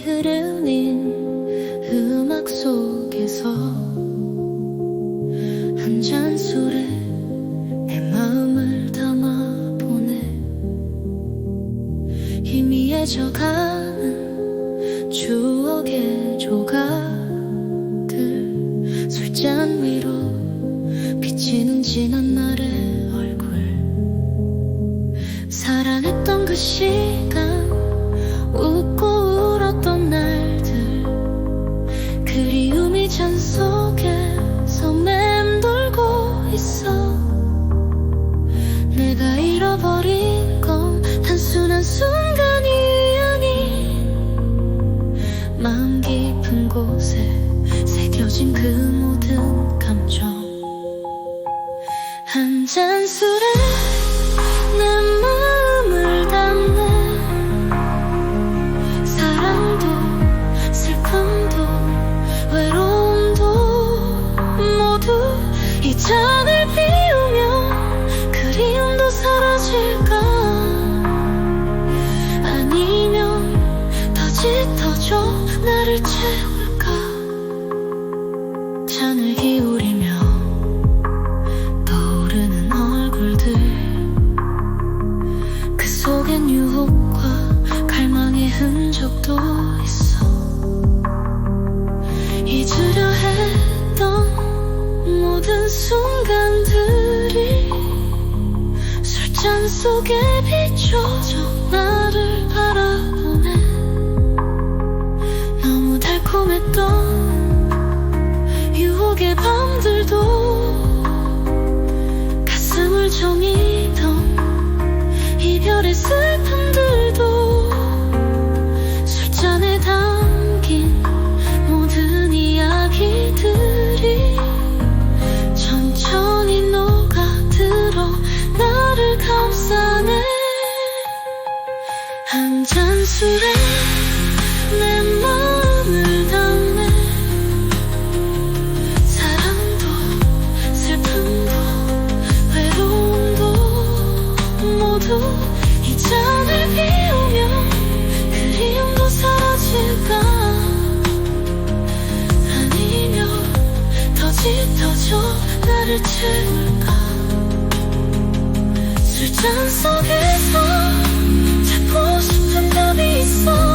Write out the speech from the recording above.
흐르는 음악 속에서 한 잔 술에 내 마음을 담아보네 희미해져가는 추억의 조각들. 술잔 위로 비치는 지난 날의 얼굴. 사랑했던 그 시간 내가 잃어버린 건 단순한 순간이 아닌 마음 깊은 곳에 새겨진 그 모든 감정. 한 잔 술에 내 마음을 담네 사랑도 슬픔도 외로움도 모두 이 잔을 잔 속에 비춰져 나를 바라보네. 너무 달콤했던 유혹의 밤들도 가슴을 정이 한 잔 술에 내 마음을 담네. 사랑도 슬픔도 외로움도 모두 이 잔을 비우면 그리움도 사라질까? 아니면 더 짙어져 나를 채울까? 술잔 속에서 你说